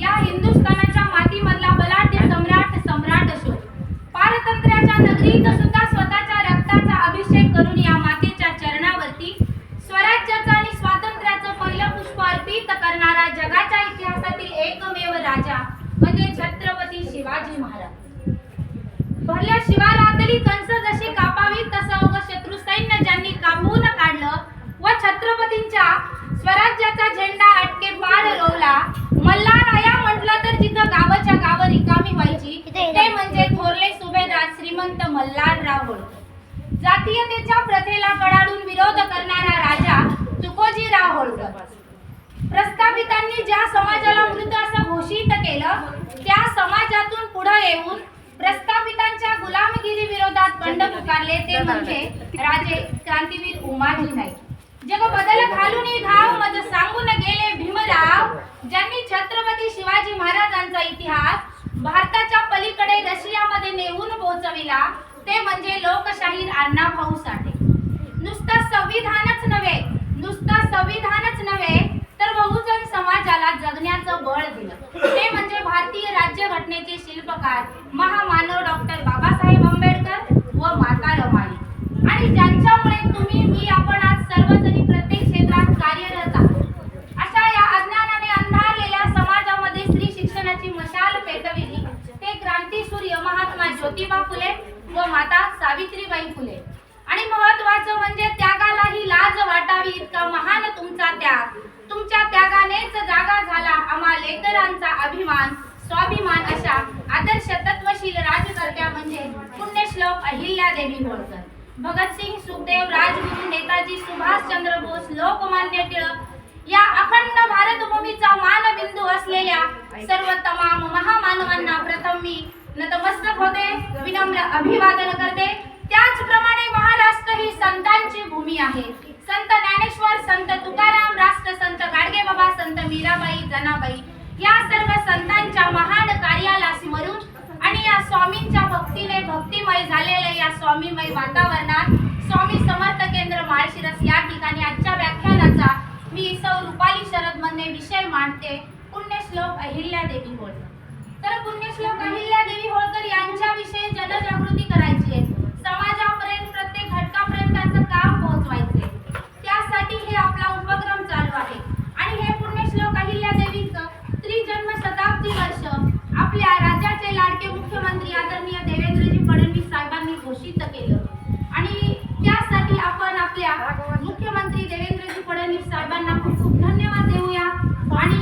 या हिंदुस्थानाच्या मातीमधला बलाढ्य सम्राट सम्राट अशोक. पारतंत्र्याच्या नगरीत सुद्धा स्वतःच्या रक्ताचा अभिषेक करून या मातेच्या चरणावरती स्वराज्याचं आणि स्वातंत्र्याचं पहिलं पुष्प अर्पित करणारा जगाच्या इतिहासातील एकमेव राजा म्हणजे छत्रपती शिवाजी महाराज. भरल्या शिवारातली कंस जशी कापावी तसं अवघ शत्रू सैन्य ज्यांनी कापून काढलं व छत्रपतींच्या स्वराज्याचा झेंडा अटके पार रोवला मल्हार या म्हटलं तर जिथं गावाच्या गाव रिकामी व्हायची ते म्हणजे थोरले सुभेदार श्रीमंत मल्हारराव होळकर जातीयतेच्या प्रथेला कडाडून विरोध करणारा राजा तुकोजीराव होळकर प्रस्थापितांनी ज्या समाजाला मृत असं घोषित केलं त्या समाजातून पुढे येऊन प्रस्थापितांच्या गुलामगिरी विरोधात बंड पुकारले ते म्हणजे राजे क्रांतीवीर उमाजी नाईक. जग बदल घालून घाव मज सांगून गेले भीमराव ज्यांनी छत्रपती शिवाजी महाराजांचा इतिहास भारताच्या पलीकडे रशियामध्ये नेऊन पोहोचविला ते म्हणजे लोकशाहीर अण्णाभाऊ साठे. नुसतं संविधानच नव्हे नुसतं संविधानच नव्हे तर बहुजन समाजाला जगण्याचं बळ दिलं. ते म्हणजे भारतीय राज्यघटनेचे शिल्पकार महामानव डॉक्टर बाबासाहेब आंबेडकर व माता रमाई. आणि ज्यांच्यामुळे तुम्ही मी आपण आज सर्वजणी प्रत्येक क्षेत्रात कार्यरत आहोत. अशा या अज्ञानाने अंधारलेल्या समाजामध्ये स्त्री शिक्षणाची मशाल पेटविली. ते क्रांतीसूर्य महात्मा ज्योतिबा फुले व माता सावित्रीबाई फुले. आणि महत्वाचं म्हणजे त्यागालाही लाज वाटावी इतका महान तुमचा त्याग. तुमच्या त्यागानेच जागा झाला आम्हा लेकरांचा अभिमान स्वाभिमान अशा आदर्श तत्वशील राजकर्त्या म्हणजे पुण्यश्लोक अहिल्यादेवी होळकर. भगतसिंग सुखदेव राजगुरू नेताजी सुभाषचंद्र बोस लोकमान्य टिळक या अखंड भारतभूमीचा मानबिंदू असलेल्या सर्व तमाम महामानवांना प्रथम मी नतमस्तक होते. विनम्र अभिवादन करते. त्याच महाराष्ट्र ही संतांची भूमी आहे संत ज्ञानेश्वर संत तुकाराम राष्ट्रसंत गाडगे बाबा संत मीराबाई जनाबाई या सर्व संतांच्या महान कार्याला स्मरून आणि या स्वामींच्या भक्तीने भक्तिमय झालेल्या या स्वामीमय वातावरणात स्वामी समर्थ केंद्र माळशिरस या ठिकाणी आजच्या व्याख्यानाचा मी सौ रुपाली शरदमध्ये विषय मांडते पुण्यश्लोक अहिल्यादेवी होळकर तर पुण्यश्लोक अहिल्यादेवी होळकर यांच्याविषयी जनजागृती करायची आहे समाजापर्यंत प्रत्येक घटकापर्यंत त्यांचं काम पोहोचवायचे त्यासाठी हे आपला उपक्रम चालू आहे आणि हे पुण्यश्लोक अहिल्यादेवीचं त्रिजन्म शताब्दी वर्ष आपल्या माननीय मुख्यमंत्री आदरणीय देवेंद्रजी फडणवीस साहेबांनी घोषित केलं. आणि त्यासाठी आपण आपल्या मुख्यमंत्री देवेंद्रजी फडणवीस साहेबांना खूप खूप धन्यवाद देऊया. आणि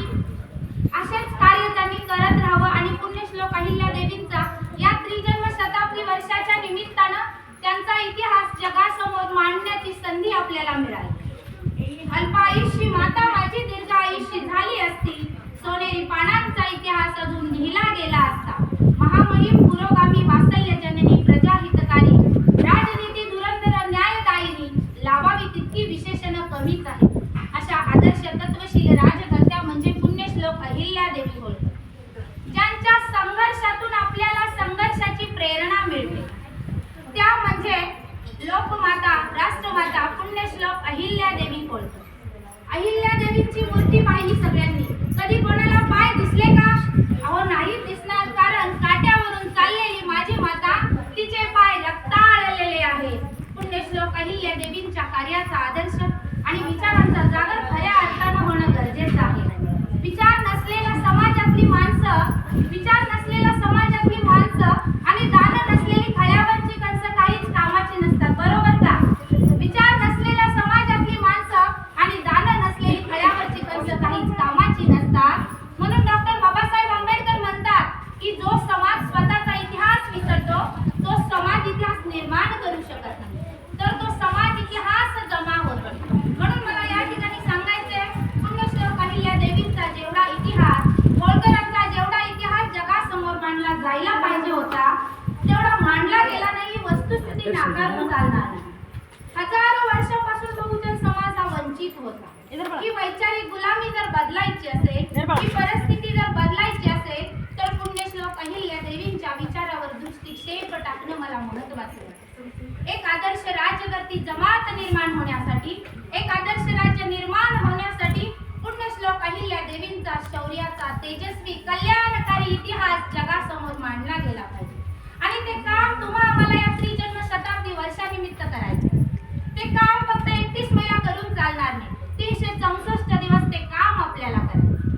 असेच कार्य त्यांनी करत राहावं आणि पुण्यश्लोक अहिल्या देवींचा या त्रिजन्म शताब्दी वर्षाच्या निमित्तानं त्यांचा इतिहास जगासमोर मांडण्याची संधी आपल्याला मिळाली अल्पायुष्यी माता माझी दीर्घ आयुष्य झाली असती सोनेरी पानांचा इतिहास अजून लिहिला गेला असता महामहिम पुरोगामी वात्सल्य जननी प्रजाहितकारी राजनीती धुरंधर न्यायदायिनी लावावी तितकी विशेषण कमीच आहे अशा आदर्श तत्वशील राजकर्त्या म्हणजे पुण्यश्लोक अहिल्यादेवी होळकर ज्यांच्या संघर्षातून आपल्याला संघर्षाची प्रेरणा मिळते त्या म्हणजे लोकमाता राष्ट्रमाता पुण्यश्लोक अहिल्यादेवी होळकर अहिल्यादेवींची मूर्ती पाहिली सगळ्यांनी कधी कोणाला पाय दिसले का अहो नाही दिसणार कारण काट्यावरून चाललेली माझी माता तिचे पाय रक्ताळलेले आहेत पुण्यश्लोक अहिल्यादेवींच्या कार्याचा आदर्श आणि विचारांचा जागर खऱ्या अर्थानं होणं गरजेचं आहे. विचार नसलेल्या समाजातली माणसं विचार नसलेल्या समाजातली माणसं आणि दान नसलेली फळ्यावरची कणसं काहीच कामाची नसतात बरोबर का? विचार नसलेल्या समाजातली माणसं आणि दान नसलेली फळ्यावरची कणसं काहीच कामाची नसतात. म्हणून डॉक्टर बाबासाहेब आंबेडकर म्हणतात की जो समाज स्वतःचा इतिहास विसरतो तो समाज इतिहास निर्माण करू शकत नाही. नाकारणं चालणार हजारो वर्षापासून बहुजन समाज हा वंचित होता ही वैचारिक गुलामी जर बदलायची असेल ही परिस्थिती जर बदलायची असेल तर पुण्यश्लोक अहिल्या देवींच्या विचारावर दृष्टिक्षेप टाकणं मला महत्वाचं एक आदर्श राज्यकर्ती जमात निर्माण होण्यासाठी एक आदर्श राज्य निर्माण होण्यासाठी पुण्यश्लोक अहिल्या देवींचा शौर्याचा तेजस्वी कल्याणकारी इतिहास जगासमोर मांडला गेला पाहिजे. आणि ते काम तुम्हा आम्हाला या निमित्त करायचे? ते काम फक्त एकतीस महिना करून चालणार नाही. तीनशे चौसष्ट दिवस ते काम आपल्याला करायचं.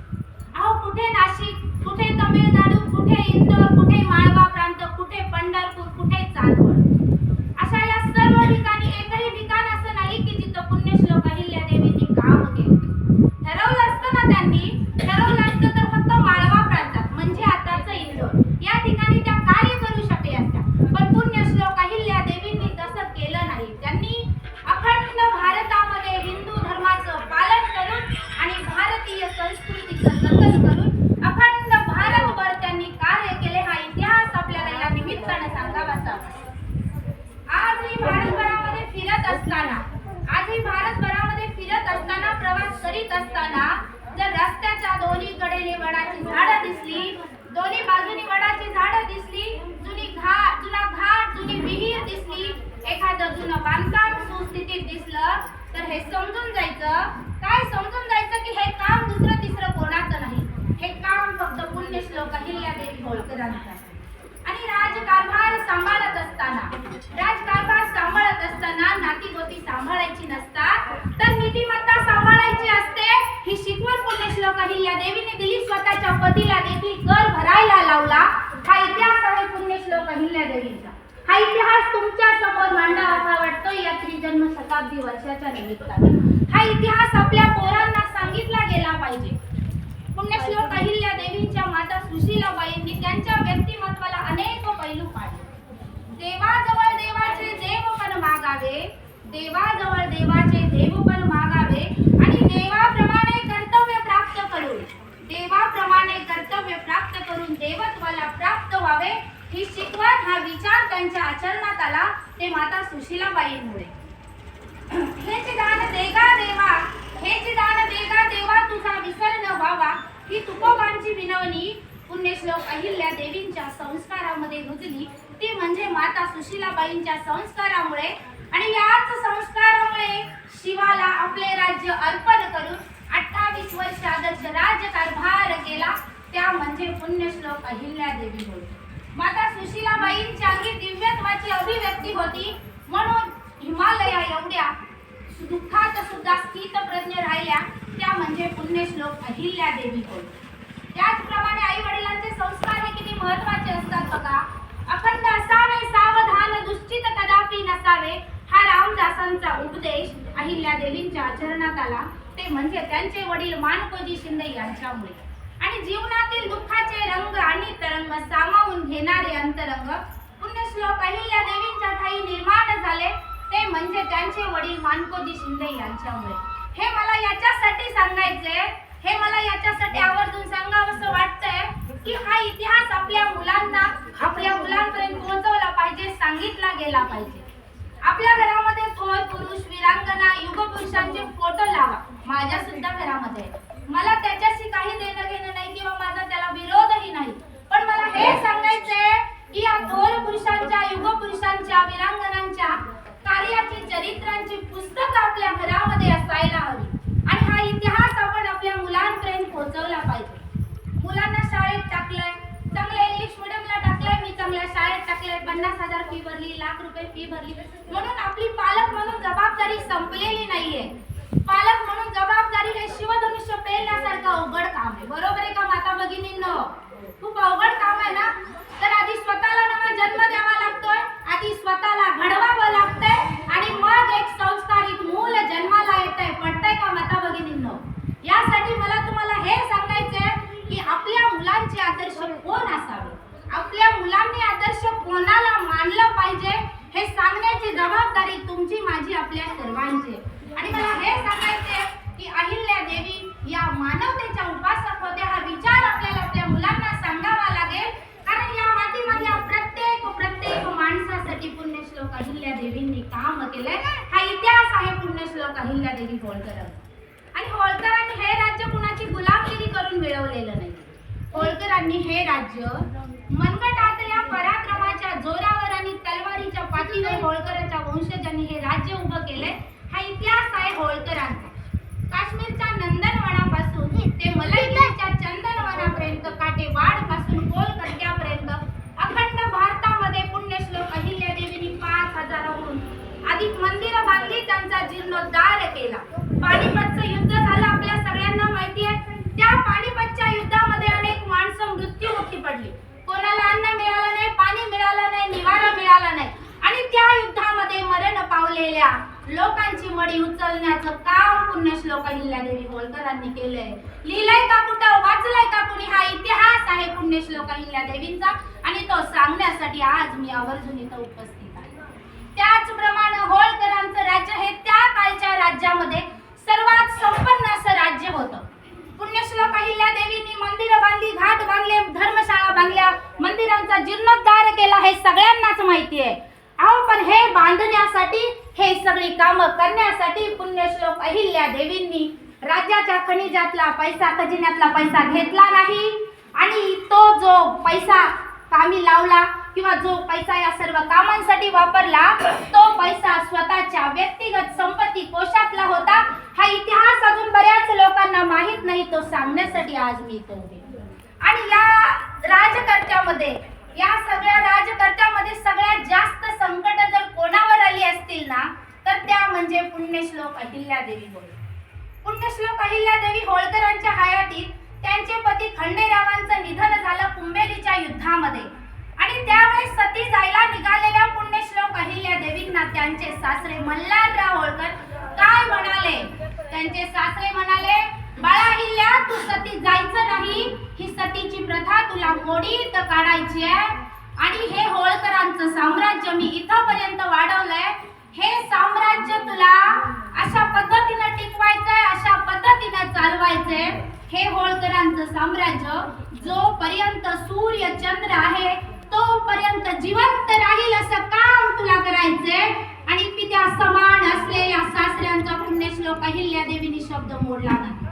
अहो कुठे नाशिक कुठे तमिळनाडू कुठे इंदोर कुठे माळवा प्रांत कुठे पंढरपूर फिरीत असताना जर रस्त्याच्या दोन्ही कडेने वडाची झाडं दिसली दोन्ही बाजूनी वडाची झाडं दिसली जुनी घाट जुना घाट जुनी विहीर दिसली एखादं जुनं बांधकाम सुस्थितीत दिसलं तर हे समजून जायचं. काय समजून जायचं की हे काम दुसरं तिसरं कोणाचं नाही? हे काम फक्त पुण्यश्लोक अहिल्यादेवी होळकरांचं राजकारभार सांभाळत असताना राजकारभार सांभाळत असताना नाती गोती सांभाळायची नसतात तर नीतिमत्ता सांभाळायची असते ही शिकवण पुण्यश्लोक या देवीने दिली स्वतःच्या पतीला देखील कर भरायला लावला. हा इतिहास आहे पुण्यश्लोक अहिल्या देवीचा. हा इतिहास तुमच्यासमोर मांडणा असा वाटतो या त्रिजन्म शताब्दी वर्षाच्या निमित्ताने. हा इतिहास आपल्या पोरांना सांगितला गेला पाहिजे. पुण्यश्लोक अहिल्या देवींच्या माता सुशीलाबाईंनी त्यांच्या व्यक्तिमत्वाला अनेक पैलू पाडले. देवाजवळ देवाचे देव पण मागावे देवाजवळ देवाचे देव पण मागावे आणि देवाप्रमाणे कर्तव्य प्राप्त करून देवाप्रमाणे कर्तव्य प्राप्त करून देवत्वाला प्राप्त व्हावे ही शिकवण हा विचार त्यांच्या आचरणात आला ते माता सुशीलाबाईंमुळे. हे दान देगा देवा हे दान देगा देवा तुझा विसर न व्हावा ही तुकोबांची विनवणी पुण्यश्लोक अहिल्या देवींच्या संस्कारामध्ये रुजली. ती म्हणजे माता सुशीलाबाईंच्या संस्कारामुळे आणि याच संस्कारामुळे शिवाला आपले राज्य अर्पण करून अठ्ठावीस वर्ष आदर्श राज्यकारभार केला. त्या म्हणजे पुण्यश्लोक अहिल्या देवी होय. माता सुशीलाबाईंच्या ही दिव्यत्वाची अभिव्यक्ती होती. म्हणून हिमालया एवढ्या दुःखात सुद्धा स्थित प्रज्ञ राहिल्या. त्या म्हणजे पुण्यश्लोक अहिल्या देवी होय त्याचप्रमाणे आई वडिलांचे संस्कार हे किती महत्त्वाचे असतात बघा. अखंड असावे सावधान दुश्चित कदापि नसावे हा रामदासांचा उपदेश अहिल्या देवींच्या आचरणात आला. ते म्हणजे त्यांचे वडील मानकोजी शिंदे यांच्यामुळे. आणि जीवनातील दुःखाचे रंग आणि तरंग सामावून घेणारे अंतरंग पुण्यश्लोक अहिल्या देवींच्या ठाई निर्माण झाले. ते म्हणजे त्यांचे वडील मानकोजी शिंदे यांच्यामुळे. हे मला याच्यासाठी सांगायचंय. हे मला याच्यासाठी आवर्जून सांगावंसं वाटतंय की हा इतिहास आपल्या मुलांना आपल्या मुलांपर्यंत पोहोचवला पाहिजे सांगितला गेला पाहिजे. आपल्या घरामध्ये थोर पुरुष वीरांगना युगपुरुषांचे फोटो लावा. माझ्या सुद्धा घरामध्ये मला त्याच्याशी काही देणं घेणं नाही किंवा माझा त्याला विरोधही नाही. पण मला हे सांगायचंय की या थोर पुरुषांच्या युगपुरुषांच्या वीरांगनांच्या कार्याची चरित्रांची पुस्तक आपल्या घरामध्ये असायला हवी आणि हा इतिहास आपण आपल्या मुलांपर्यंत पोहोचवला पाहिजे मुलांना शाळेत टाकलंय चांगल्या इंग्लिश मिडियमला टाकलंय मी चांगल्या शाळेत टाकलंय पन्नास हजार फी भरली लाख रुपये फी भरली. म्हणून आपली पालक म्हणून जबाबदारी संपलेली नाहीये. पालक म्हणून जबाबदारी हे शिवधनुष्य पेलण्यासारखं अवघड काम आहे. बरोबर आहे का माता भगिनींनो? खूप अवघड काम आहे ना? तर आधी स्वतःला नवा जन्म द्यावा लागतोय आधी स्वतःला घडवावं लागतंय आणि मग एक संस्कारित मूल जन्माला येत पडतंय का माता भगिनींनो यासाठी मला तुम्हाला हे सांगायचंय की आपल्या मुलांचे आदर्श कोण असावे आपल्या मुलांनी आदर्श कोणाला मानलं पाहिजे हे सांगण्याची जबाबदारी तुमची माझी आपल्या सर्वांची. आणि मला हे सांगायचे की अहिल्या देवी या मानवतेच्या उपासक होत्या हा विचार आपल्याला आपल्या मुलांना सांगावा लागेल. कारण या मातीमध्ये प्रत्येक प्रत्येक माणसासाठी पुण्यश्लोक अहिल्या देवींनी काम केलंय. हा इतिहास आहे पुण्यश्लोक अहिल्या देवी होळकर आणि होळकरांनी हे राज्य कुणाची गुलामगिरी करून मिळवलेलं नाही. होळकरांनी हे राज्य मनगटातल्या पराक्रमाच्या जोरावर आणि तलवारीच्या पाठीवर होळकर वंशजांनी हे राज्य उभं केलंय हा इतिहास आहे होळकरांचा. काश्मीरच्या नंदनवनापासून ते मलईच्या चंदनवनापर्यंत काटेवाडपासून गोल कट्ट्यापर्यंत अखंड भारतामध्ये पुण्यश्लोक अहिल्या देवींनी पाच हजाराहून अधिक मंदिरं बांधली त्यांचा जीर्णोद्धार केला. पाणीपतचं युद्ध झालं आपल्या सगळ्यांना माहिती आहे. त्या पाणीपतच्या युद्धामध्ये अनेक माणसं मृत्युमुखी पडली कोणाला अन्न मिळालं नाही पाणी मिळालं नाही निवारा मिळाला नाही आणि त्या युद्धामध्ये मरण पावलेल्या लोकांची मडी उचलण्याचं काम पुण्यश्लोक अहिल्यादेवी होळकरांनी केलंय. लिहिलंय का कुठं? वाचलंय का कुणी? हा इतिहास आहे पुण्यश्लोक अहिल्यादेवींचा आणि तो सांगण्यासाठी आज मी आवर्जून इथं उपस्थित आहे. त्याचप्रमाणे होळकरांचं राज्य हे त्या काळच्या राज्यामध्ये सर्वात संपन्न असं राज्य होतं. पुण्यश्लोक अहिल्या देवींनी मंदिरं बांधली घाट बांधले धर्मशाळा बांधल्या मंदिरांचा जीर्णोद्धार केला हे सगळ्यांनाच माहिती आहे. अहो पण हे बांधण्यासाठी हे सगळी कामं करण्यासाठी पुण्यश्लोक अहिल्या देवींनी राज्याच्या खनिजातला पैसा खजिन्यातला पैसा घेतला नाही. आणि तो जो पैसा कामी लावला किंवा जो पैसा या सर्व कामांसाठी वापरला तो पैसा स्वतःच्या व्यक्तिगत संपत्ती कोशातला होता. हा इतिहास अजून बऱ्याच लोकांना माहीत नाही तो सांगण्यासाठी आज मी तो आणि या राजकर्त्यामध्ये या सगळ्या राजकर्त्यामध्ये सगळ्यात जास्त संकट जर कोणावर आली असतील ना तर त्या म्हणजे पुण्यश्लोक अहिल्यादेवी होय. पुण्यश्लोक अहिल्यादेवी होळकरांच्या हयातीत त्यांचे पती खंडेरावांचं निधन झालं कुंभेरीच्या युद्धामध्ये. आणि त्यावेळेस सती जायला निघालेल्या पुण्यश्लोक अहिल्यादेवींना त्यांचे सासरे मल्हारराव होळकर काय म्हणाले? त्यांचे सासरे म्हणाले बाळा अहिल्या तू सती जायचं नाही. ही सतीची प्रथा तुला मोडीत काढायची आहे. आणि हे होळकरांचं साम्राज्य मी इथपर्यंत वाढवलंय. हे साम्राज्य तुला अशा पद्धतीनं टिकवायचंय अशा पद्धतीनं चालवायचंय हे होळकरांचं साम्राज्य जोपर्यंत सूर्य चंद्र आहे तोपर्यंत जिवंत राहील असं काम तुला करायचंय. आणि पित्या समान असलेल्या सासऱ्यांचा पुण्यश्लोक अहिल्या देवीनी शब्द मोडला नाही.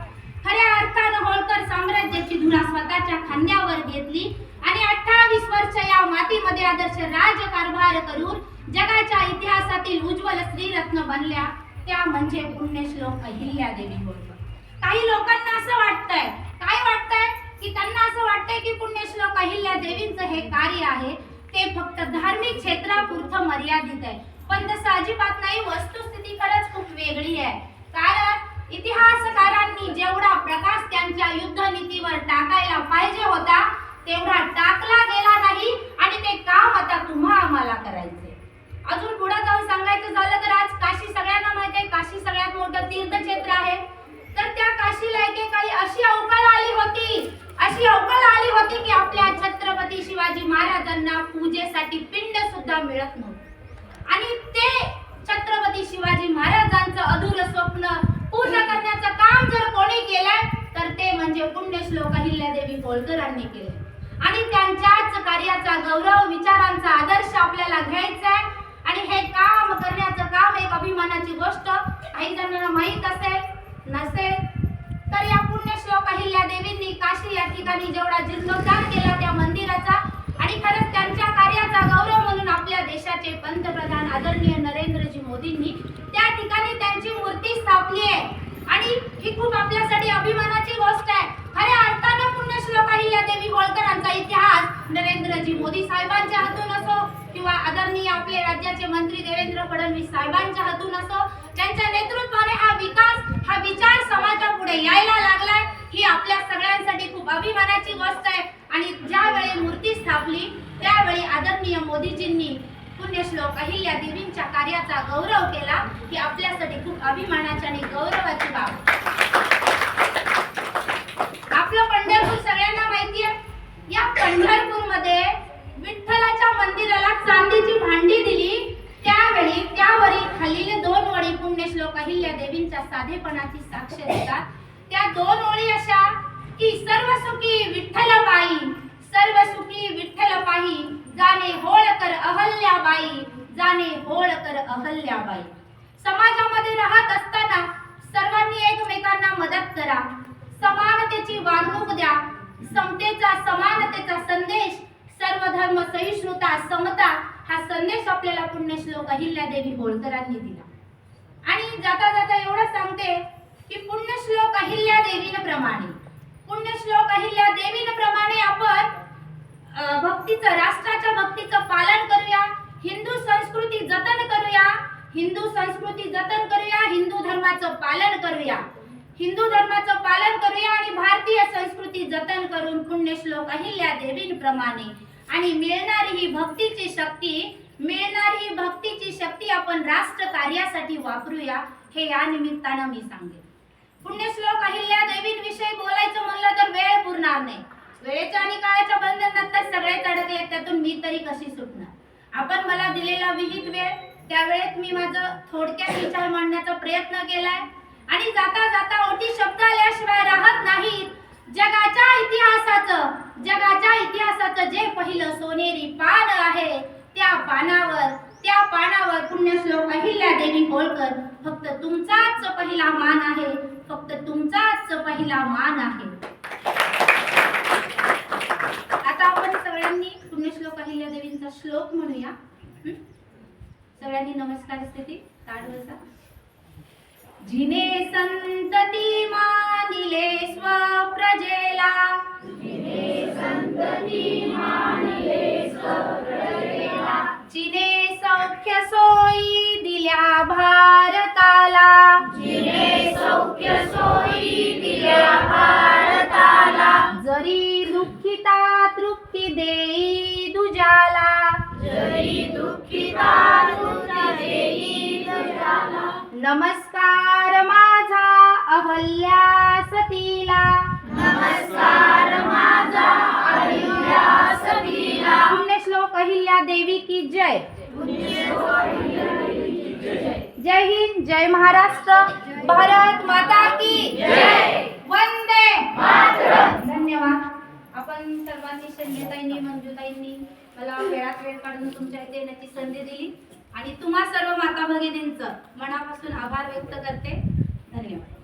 खऱ्या अर्थानं होळकर साम्राज्याची धुरा स्वतःच्या खांद्यावर घेतली आणि अठ्ठावीस वर्ष या मातीमध्ये आदर्श राजकारभार करून जगाच्या इतिहासातील उज्ज्वल स्त्रीरत्न बनल्या. त्या म्हणजे पुण्यश्लोक अहिल्या देवी होळकर. काही लोकांना असं वाटतंय काय वाटतंय? की त्यांना असं वाटतंय की पुण्यश्लोक अहिल्या देवींचं हे कार्य आहे ते फक्त धार्मिक क्षेत्रापुरतं मर्यादित आहे. पण तसं अजिबात नाही वस्तुस्थिती खरंच खूप वेगळी आहे. कारण इतिहासकारांनी जेवढा प्रकाश त्यांच्या युद्ध नीतीवर टाकायला पाहिजे होता तेवढा टाकला गेला नाही आणि ते काम आता तुम्हा आम्हाला करायचे. अजून पुढे जाऊन सांगायचं झालं तर आज काशी सगळ्यांना माहिती आहे काशी सगळ्यात मोठं तीर्थक्षेत्र आहे. तर त्या काशीला एकेकाळी अशी अवकाळ आली होती अशी अवकाळ आली होती की आपल्या छत्रपती शिवाजी महाराजांना पूजेसाठी पिंड सुद्धा मिळत नव्हतं. आणि ते छत्रपती शिवाजी महाराजांचं अधूर स्वप्न पूर्ण करण्याचं काम जर कोणी केलंय तर ते म्हणजे पुण्यश्लोक अहिल्यादेवी होळकरांनी केले. आणि त्यांच्याच कार्याचा गौरव विचारांचा आदर्श आपल्याला घ्यायचा आहे. आणि हे काम करण्याचं काम एक अभिमानाची गोष्ट. काही जणांना माहीत असेल नसेल तर या पुण्यश्लोक अहिल्या देवींनी काशी या ठिकाणी जेवढा जीर्णोद्धार केला त्या मंदिराचा आणि खरंच त्यांच्या कार्याचा गौरव म्हणून आपल्या देशाचे पंतप्रधान आदरणीय नरेंद्रजी मोदींनी त्या ठिकाणी त्यांची मूर्ती स्थापली आहे. आणि ही खूप आपल्यासाठी अभिमानाची गोष्ट आहे. खऱ्या अर्थानं पुण्यश्लोक अहिल्या देवी होळकरांचा इतिहास नरेंद्रजी मोदी साहेबांच्या हातून असो किंवा आदरणीय आपले राज्याचे मंत्री देवेंद्र फडणवीस साहेबांच्या हातून असो त्यांच्या नेतृत्वाने हा विकास हा विचार समाजापुढे यायला लागलाय ही आपल्या सगळ्यांसाठी खूप अभिमानाची गोष्ट आहे. आणि ज्यावेळी मूर्ती स्थापली त्यावेळी आदरणीय मोदीजींनी पुण्यश्लोक अहिल्या देवींच्या कार्याचा गौरव केला ही आपल्यासाठी खूप अभिमानाची आणि गौरवाची बाब. आपलं पंढरपूर सगळ्यांना माहिती आहे या पंढरपूरमध्ये मध्ये चांदीची भांडी दिली. त्यावेळी त्यावरील खालील दोन ओळी पुण्यश्लोक अहिल्या देवींच्या साधेपणाची साक्ष देतात. त्या दोन ओळी अशा की सर्व सुखी विठ्ठल बाई सर्व सुखी विठ्ठल पाही जाणे होळकर अहल्याबाई जाणे होळकर अहल्याबाई समाजामध्ये राहत असताना सर्वांनी एकमेकांना मदत करा. समानतेची वागणूक द्या. समतेचा समानतेचा संदेश सर्व धर्म सहिष्णुता समता हा संदेश आपल्याला पुण्यश्लोक अहिल्या देवी होळकरांनी दिला. आणि जाता जाता एवढं सांगते की पुण्यश्लोक अहिल्या देवींप्रमाणे पुण्यश्लोक अहिल्या देवींप्रमाणे आपण भक्तीचं राष्ट्राच्या भक्तीचं पालन करूया हिंदू संस्कृती जतन करूया हिंदू संस्कृती जतन करूया हिंदू धर्माचं पालन करूया. हिंदू धर्माचं पालन करूया आणि भारतीय संस्कृती जतन करून पुण्यश्लोक अहिल्या देवींप्रमाणे आणि मिळणारी ही भक्तीची शक्ती मिळणारी ही भक्तीची शक्ती आपण राष्ट्र कार्यासाठी वापरूया हे या निमित्तानं मी सांगेन. पुण्यश्लोक अहिल्या देवींविषयी बोलायचं म्हणलं तर वेळ पुरणार नाही. वेळेच्या आणि काळाच्या बंधनात सगळेच अडकले त्यातून मी तरी कशी सुटणार? आपण मला दिलेला विहित वेळ त्यावेळेत मी माझं थोडक्यात विचार मांडण्याचा प्रयत्न केलाय. आणि जाता जाता ओटी शब्द आल्याशिवाय राहत नाहीत जगाच्या इतिहासाचं जगाच्या इतिहासाचं जे पहिलं सोनेरी पान आहे त्या पानावर त्या पानावर पुण्यश्लोक अहिल्यादेवी होळकर फक्त तुमचाच पहिला मान आहे फक्त तुमचाच पहिला मान आहे. आता आपण सगळ्यांनी पुण्यश्लोक अहिल्यादेवींचा श्लोक म्हणूया. सगळ्यांनी नमस्कार स्थिती ताट जिने संतती मानिले स्वप्र दिल्या भारताला. जिने सौख्य सोयी दिल्या भारताला. जरी दुःखिता तृप्ती देई दुजाला. जरी दुःखिता तृप्ती देई दुजाला. नमस्कार माझा अहल्या सतीला. नमस्कार माझा अहल्या सतीला. पुण्यश्लोक अहिल्या देवी की जय. जय हिंद जय महाराष्ट्र भारत माता की जय. वंदे धन्यवाद. आपण सर्वांनी संजयताईंनी मंजुताईंनी मला वेळात वेळ काढून तुमच्या इथे येण्याची संधी दिली. आणि तुम्हा सर्व माता भगिनींचं मनापासून आभार व्यक्त करते. धन्यवाद.